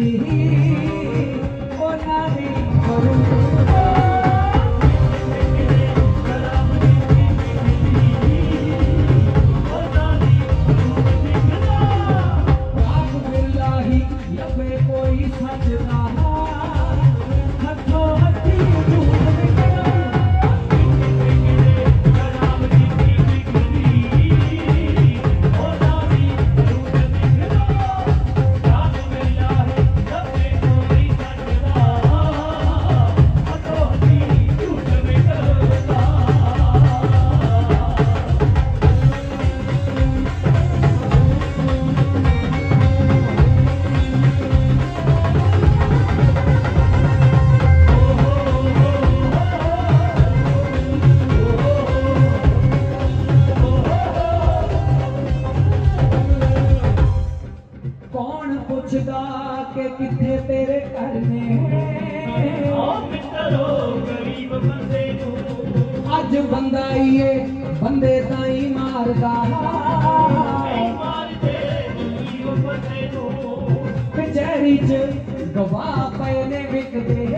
ਵਿਕਦੀ ਉਹਨਾਂ ਪੁੱਛਦਾ ਕਿ ਕਿੱਥੇ ਤੇਰੇ ਘਰ ਨੇ? ਅੱਜ ਬੰਦਾ ਹੀ ਏ ਬੰਦੇ ਤਾਂ ਹੀ ਮਾਰਦਾ। ਕਚਹਿਰੀ ਚ ਗਵਾਹ ਪਏ ਨੇ ਵਿਕਦੇ।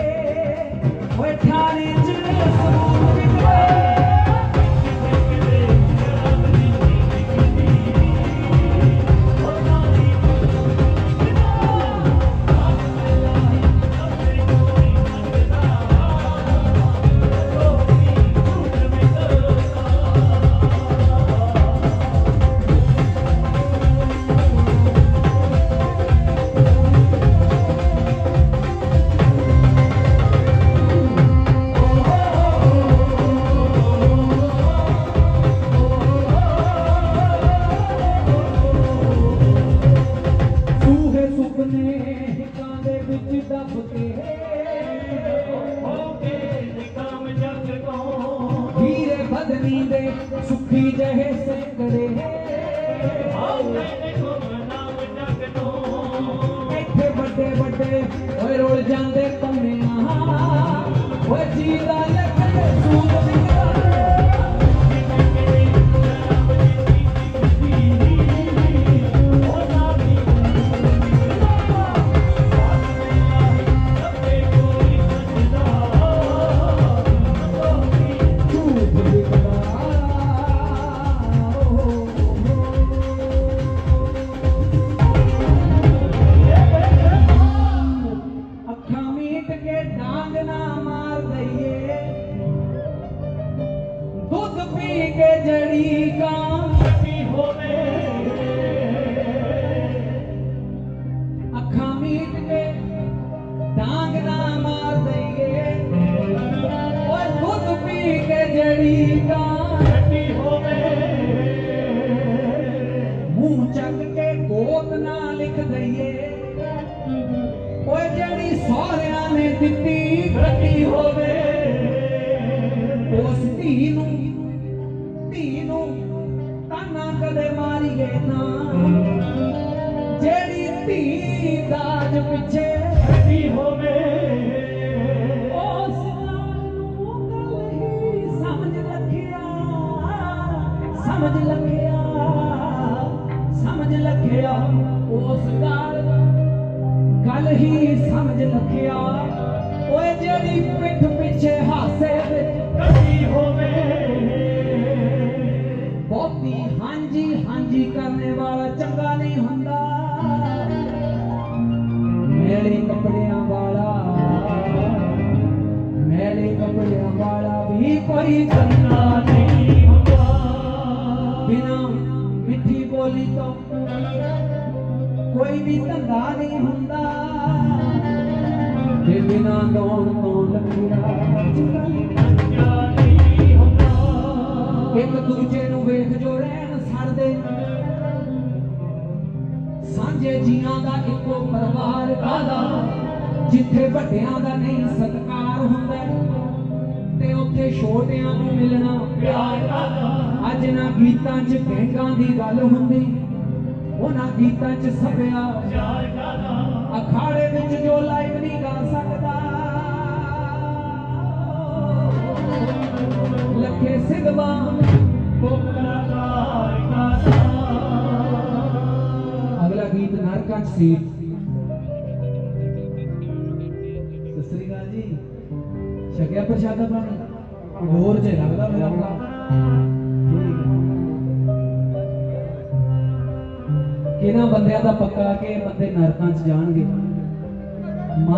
ਹੀਰੇ ਦੇ ਸੁੱਖੀ ਜਿਹੇ ਸੈਂਕੜੇ। ਇੱਥੇ ਵੱਡੇ ਵੱਡੇ ਓਏ ਰੁਲ ਜਾਂਦੇ ਡਾਂਗ ਨਾ ਮਾਰ ਦਈਏ। ਦੁੱਧ ਪੀ ਕੇ ਜੜੀ ਕਾਂ ਅੱਖਾਂ ਮੀਟ ਕੇ ਡਾਂਗ ਨਾ ਮਾਰ ਦਈਏ। ਓਏ ਦੁੱਧ ਪੀ ਕੇ ਜੜੀ ਕਾਂ ਮੂੰਹ ਚੱਕ ਕੇ ਗੋਤ ਨਾ ਲਿਖ ਦਈਏ। ਓਏ ਜਿਹੜੀ ਸਹੁਰਿਆਂ ਨੇ ਦਿੱਤੀ ਧੀ ਨੂੰ ਧੀ ਨੂੰ ਤਾਨਾ ਕਦੇ ਮਾਰੀਏ ਨਾ। ਜਿਹੜੀ ਧੀ ਦਾਜ ਪਿੱਛੇ ਉਸ ਨੂੰ ਗੱਲ ਹੀ ਸਮਝ ਲੱਖਿਆ ਸਮਝ ਲੱਖਿਆ ਸਮਝ ਲੱਖਿਆ ਉਸ ਗੱਲ ਗੱਲ ਹੀ ਸਮਝ ਲੱਖਿਆ ਓਏ ਜਿਹੜੀ ਪਿੱਠ ਪਿੱਛੇ ਹਾਸੇ ਵਿੱਚ ਚੰਗਾ ਨਹੀਂ ਹੁੰਦਾ। ਮੈਲੇ ਕੱਪੜਿਆਂ ਵਾਲਾ, ਮੈਲੇ ਕੱਪੜਿਆਂ ਵਾਲਾ ਵੀ ਕੋਈ ਚੰਗਾ ਨਹੀਂ ਹੁੰਦਾ। ਬਿਨਾ ਮਿੱਠੀ ਬੋਲੀ ਤੋਂ ਕੋਈ ਵੀ ਧੰਦਾ ਨਹੀਂ ਹੁੰਦਾ। ਤੇ ਬਿਨਾ ਗਾਉਣ ਤੋਂ ਲੱਖਿਆ ਇੱਕ ਦੂਜੇ ਨੂੰ ਵੇਖ ਜੋ ਰਹਿਣ ਸੜਦੇ। ਸਾਂਝੇ ਜੀਆਂ ਦਾ ਇੱਕੋ ਪਰਿਵਾਰ ਕਾਦਾ ਜਿੱਥੇ ਵੱਡਿਆਂ ਦਾ ਨਹੀਂ ਸਤਿਕਾਰ ਹੁੰਦਾ, ਤੇ ਉੱਥੇ ਛੋਟਿਆਂ ਨੂੰ ਮਿਲਣਾ ਪਿਆਰ ਕਾਦਾ ਅੱਜ ਨਾ ਗੀਤਾਂ 'ਚ ਕਹਿਂਗਾਂ ਦੀ ਗੱਲ ਹੁੰਦੀ, ਉਹਨਾਂ ਗੀਤਾਂ 'ਚ ਸਭਿਆ ਅਖਾੜੇ ਵਿੱਚ ਜੋ ਲਾਈਵ ਨਹੀਂ ਗਾ ਸਕਦਾ। ਲੱਖੇ ਸਿਧਵਾ ਅਗਲਾ ਲੜਕਾ ਜਸੀਰ ਸਸਰੀ ਛਕਿਆ ਪ੍ਰਸ਼ਾਦਾ ਪਾਣੀ ਹੋਰ ਜੇ ਲੱਗਦਾ ਮੇਰਾ ਬਲਾ ਕਿਹਨਾਂ ਬੰਦਿਆਂ ਦਾ ਪੱਕਾ ਕੇ ਬੰਦੇ ਨਰਕਾਂ 'ਚ ਜਾਣਗੇ?